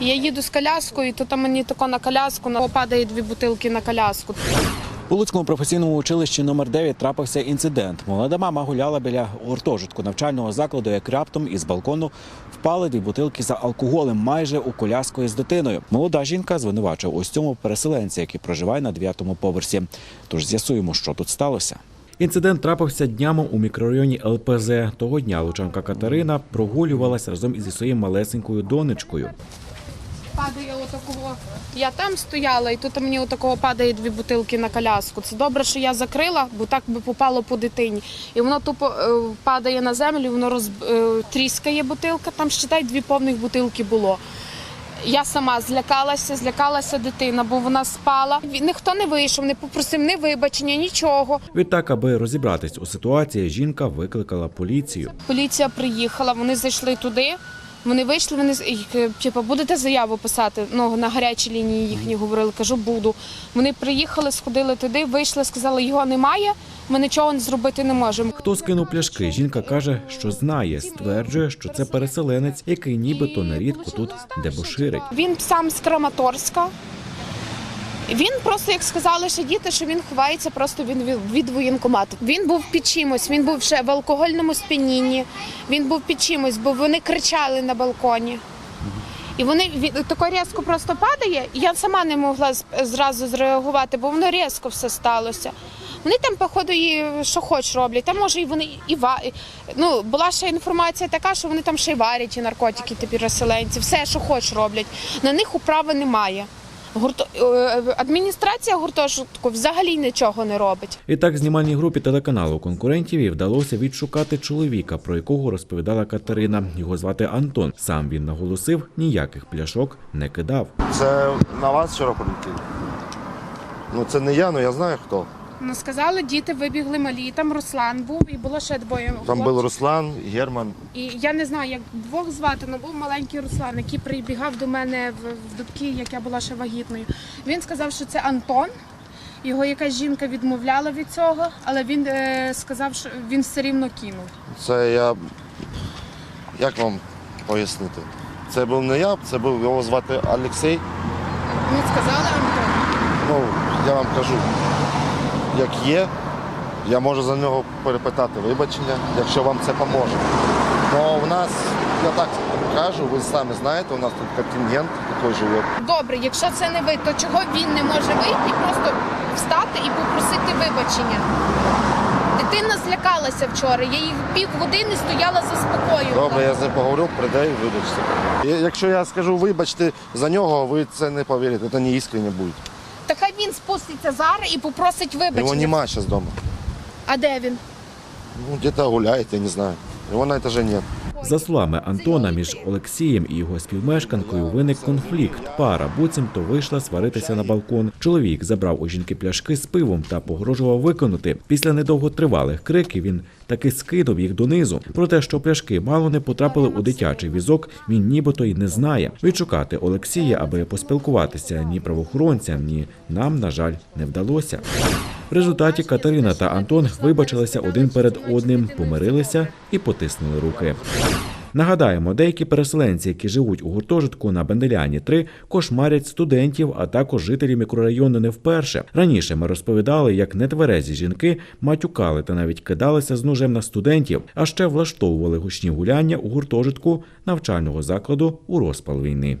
Я їду з коляскою, і то там мені тако на коляску на- падає дві бутилки на коляску. У Луцькому професійному училищі номер 9 трапився інцидент. Молода мама гуляла біля гуртожитку навчального закладу, як раптом із балкону впали дві бутилки за алкоголем майже у коляскою з дитиною. Молода жінка звинувачує ось цьому переселенця, який проживає на 9-му поверсі. Тож з'ясуємо, що тут сталося. Інцидент трапився днями у мікрорайоні ЛПЗ. Того дня лучанка Катерина прогулювалася разом із своєю малесенькою донечкою. Падає отакого. Я там стояла, і тут мені отакого падає дві бутилки на коляску. Це добре, що я закрила, бо так би попало по дитині. І воно тупо е, падає на землю, воно роз, е, тріскає бутилка. Там считай, дві повних бутилки було. Я сама злякалася, злякалася дитина, бо вона спала. Ніхто не вийшов, не попросив ні вибачення, нічого. Відтак, аби розібратись у ситуації, жінка викликала поліцію. Поліція приїхала, вони зайшли туди. Вони вийшли, вони е, типу, будете заяву писати. Ну на гарячій лінії їхні говорили. Кажу, буду. Вони приїхали, сходили туди, вийшли, сказали, його немає. Ми нічого зробити не можемо. Хто скинув пляшки? Жінка каже, що знає, стверджує, що це переселенець, який нібито нерідко тут дебоширить. Він сам з Краматорська. Він просто, як сказали, ще діти, що він ховається просто від, від воєнкомату. Він був під чимось, він був ще в алкогольному сп'янінні, він був під чимось, бо вони кричали на балконі. І вони він тако різко просто падає, і я сама не могла зразу зреагувати, бо воно різко все сталося. Вони там, походу, і що хоч роблять. Там може і вони і ва... Ну, була ще інформація така, що вони там ще й варять і наркотики, ті переселенці, все, що хоч роблять. На них управи немає. Гурто... е, Адміністрація гуртожитку взагалі нічого не робить. І так знімальній групі телеканалу конкурентів і вдалося відшукати чоловіка, про якого розповідала Катерина. Його звати Антон. Сам він наголосив, ніяких пляшок не кидав. Це на вас вчора полетіли? Ну це не я, але я знаю хто. Ну, сказали, діти вибігли малі. Там Руслан був і було ще двоє. Там хлопців. був Руслан, Герман. І я не знаю, як двох звати, але був маленький Руслан, який прибігав до мене в, в дубки, як я була ще вагітною. Він сказав, що це Антон. Його якась жінка відмовляла від цього, але він е, сказав, що він все рівно кинув. Це я. Як вам пояснити? Це був не я, це був його звати Олексій. Ну, сказали Антон. Ну, я вам кажу, як є, я можу за нього перепитати вибачення, якщо вам це поможе. Ну, у нас, я так кажу, ви самі знаєте, у нас тут контингент такий живе. Добре, якщо це не ви, то чого він не може вийти і просто встати і попросити вибачення? Дитина злякалася вчора, я їх півгодини стояла заспокоювала. Добре, я з ним поговорю, прийде і вибачте. Якщо я скажу вибачте за нього, ви це не повірите, це не іскренне буде. Спуститься зараз і попросить вибачення. Його нема зараз вдома. А де він? Ну, где-то гуляет, я не знаю. Его на этаже нет. За словами Антона, між Олексієм і його співмешканкою виник конфлікт. Пара буцімто вийшла сваритися на балкон. Чоловік забрав у жінки пляшки з пивом та погрожував виконати. Після недовготривалих криків він таки скинув їх донизу. Про те, що пляшки мало не потрапили у дитячий візок, він нібито й не знає. Відшукати Олексія, аби поспілкуватися ні правоохоронцям, ні нам, на жаль, не вдалося. В результаті Катерина та Антон вибачилися один перед одним, помирилися і потиснули руки. Нагадаємо, деякі переселенці, які живуть у гуртожитку на Бенделяні 3, кошмарять студентів, а також жителі мікрорайону не вперше. Раніше ми розповідали, як нетверезі жінки матюкали та навіть кидалися з ножем на студентів, а ще влаштовували гучні гуляння у гуртожитку навчального закладу у розпал війни.